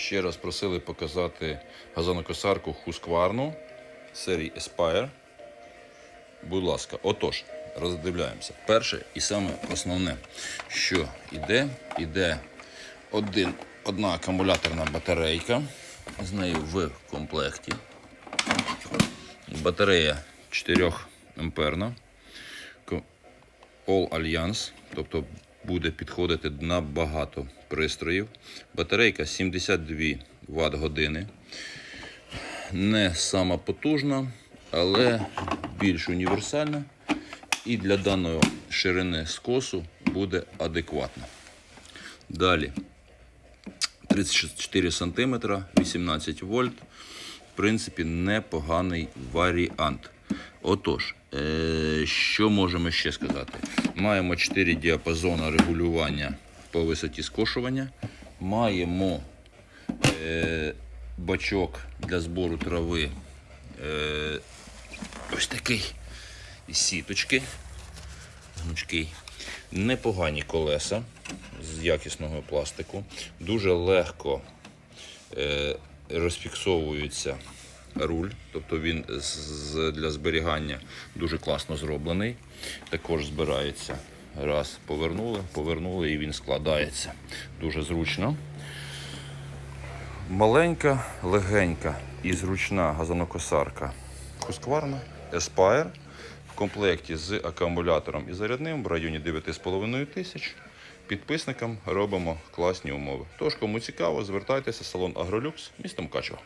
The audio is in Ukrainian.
Ще раз просили показати газонокосарку Husqvarna серії Aspire. Будь ласка, отож, роздивляємося. Перше і саме основне, що йде, іде один, одна акумуляторна батарейка з нею в комплекті. Батарея 4 амперна. All Alliance, тобто буде підходити на багато пристроїв. Батарейка 72 Вт години. Не сама потужна, але більш універсальна. І для даної ширини скосу буде адекватна. Далі 34 см, 18 вольт. В принципі, непоганий варіант. Отож, е, що можемо ще сказати? Маємо 4 діапазони регулювання по висоті скошування. Маємо е, бачок для збору трави. Е, ось такий із сіточки. Гнучкий. Непогані колеса з якісного пластику. Дуже легко розфіксовується руль, тобто він для зберігання дуже класно зроблений. Також збирається. Раз, повернули, повернули і він складається. Дуже зручно. Маленька, легенька і зручна газонокосарка Husqvarna Aspire в комплекті з акумулятором і зарядним в районі 9,5 тисяч. Підписникам робимо класні умови. Тож, кому цікаво, звертайтеся в салон Агролюкс, місто Мукачево.